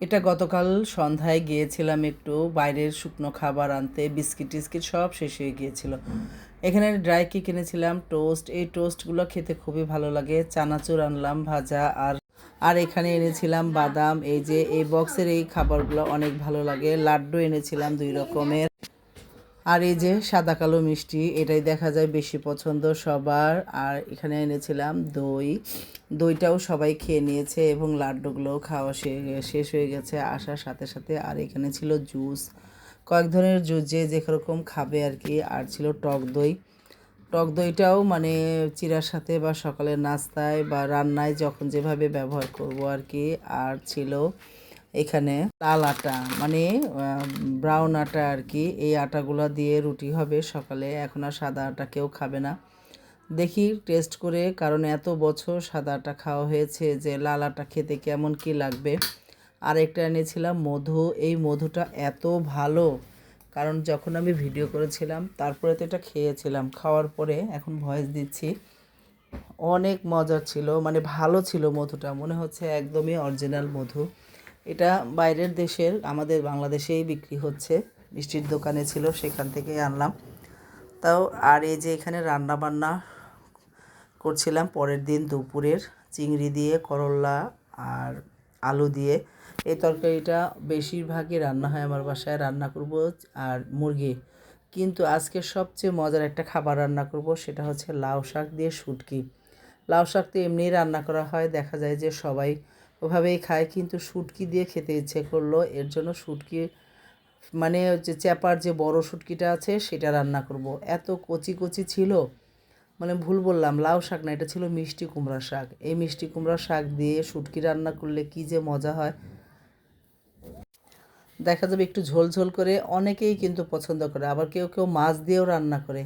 এটা গতকাল সন্ধ্যায় গিয়েছিলাম একটু, বাইরের শুকনো খাবার আনতে, বিস্কিট টিস্কিট সব শেষ হয়ে গিয়েছিল। এখানে ড্রাই কি কিনেছিলাম টোস্ট, এই টোস্টগুলো খেতে খুবই ভালো লাগে। চানাচুর আনলাম, ভাজা আর আর এখানে এনেছিলাম বাদাম। এই যে এই বক্সের এই খাবারগুলো অনেক ভালো লাগে। লাড্ডু এনেছিলাম দুই রকমের। আর এই যে সাদা কালো মিষ্টি, এটাই দেখা যায় বেশি পছন্দ সবার। আর এখানে এনেছিলাম দই। দইটাও সবাই খেয়ে নিয়েছে এবং লাড্ডুগুলোও খাওয়া শেষ হয়ে গেছে আসার সাথে সাথে। আর এখানে ছিল জুস। কয়েক ধরনের জুস যে যেরকম খাবে আর কি। আর ছিল টক দই। টক দইটাও মানে চিরার সাথে বা সকালের নাস্তায় বা রান্নায় যখন যেভাবে ব্যবহার করব আর কি। আর ছিল এখানে লাল আটা মানে ব্রাউন আটা আর কি এই আটাগুলো দিয়ে রুটি হবে সকালে। এখন আর সাদা আটা কেউ খাবে না। দেখি টেস্ট করে। কারণ এত বছর সাদা আটা খাওয়া হয়েছে যে লাল আটা খেতে কেমন কি লাগবে। আর একটা এনেছিলাম মধু। এই মধুটা এত ভালো। কারণ যখন আমি ভিডিও করেছিলাম, তারপরে তো এটা খেয়েছিলাম। খাওয়ার পরে এখন ভয়েস দিচ্ছি। অনেক মজার ছিল। মানে ভালো ছিল মধুটা। মনে হচ্ছে একদমই অরিজিনাল মধু। এটা বাইরের দেশের, আমাদের বাংলাদেশেই বিক্রি হচ্ছে। মিষ্টির দোকানে ছিল, সেখান থেকেই আনলাম। তাও আর এই যে এখানে রান্না বান্না করছিলাম, পরের দিন দুপুরের চিংড়ি দিয়ে করল্লা আর আলু দিয়ে। এই তরকারিটা বেশিরভাগই রান্না হয় আমার বাসায়, রান্না করব আর মুরগি। কিন্তু আজকে সবচেয়ে মজার একটা খাবার রান্না করব, সেটা হচ্ছে লাউ শাক দিয়ে শুটকি। লাউ শাক তো এমনিই রান্না করা হয়, দেখা যায় যে সবাই ওভাবেই খায়, কিন্তু শুটকি দিয়ে খেতে ইচ্ছে করল। এর জন্য শুটকি মানে যে চ্যাপার যে বড় শুটকিটা আছে, সেটা রান্না করব। এত কচি কচি ছিল মানে ভুল বললাম, লাউ শাক না, এটা ছিল মিষ্টি কুমড়া শাক। এই মিষ্টি কুমড়া শাক দিয়ে শুটকি রান্না করলে কি যে মজা হয়। দেখা যাবে একটু ঝোল ঝোল করে, অনেকেই কিন্তু পছন্দ করে, আবার কেউ কেউ মাছ দিয়েও রান্না করে।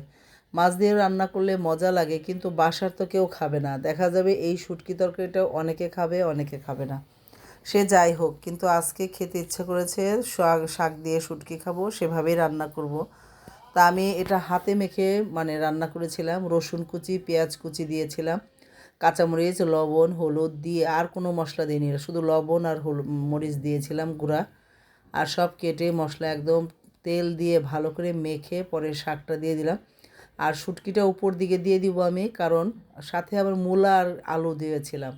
মাছ দিয়ে রান্না করলে মজা লাগে, কিন্তু বাসার তো কেউ খাবে না। দেখা যাবে এই শুটকি তরকারিটাও অনেকে খাবে অনেকে খাবে না। সে যাই হোক, কিন্তু আজকে খেতে ইচ্ছে করেছে শাক শাক দিয়ে শুটকি খাব, সেভাবেই রান্না করব। তা আমি এটা হাতে মেখে মানে রান্না করেছিলাম, রসুন কুচি, পেঁয়াজ কুচি দিয়েছিলাম, কাঁচামরিচ, লবণ, হলুদ দিয়ে আর কোনো মশলা দিইনি, শুধু লবণ আর হলুদ মরিচ দিয়েছিলাম গুঁড়া। আর সব কেটে মশলা একদম তেল দিয়ে ভালো করে মেখে পরে শাকটা দিয়ে দিলাম। আর শুটকিটা উপর দিকে দিয়ে দিব আমি, কারণ সাথে আবার মূলা আর আলু দিয়েছিলাম।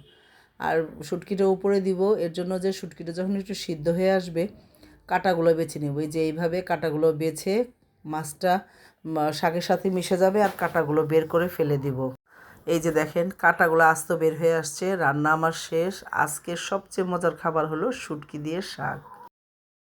আর শুটকিটা উপরে দিব, এর জন্য যে শুটকিটা যখন একটু সিদ্ধ হয়ে আসবে, কাটাগুলো বেছে নেব। এই যে এইভাবে কাটাগুলো বেছে মাছটা শাকের সাথে মিশে যাবে আর কাটাগুলো বের করে ফেলে দিব। এই যে দেখেন, কাটাগুলো আস্ত বের হয়ে আসছে, রান্না আমার শেষ। আজকের সবচেয়ে মজার খাবার হলো শুটকি দিয়ে শাক।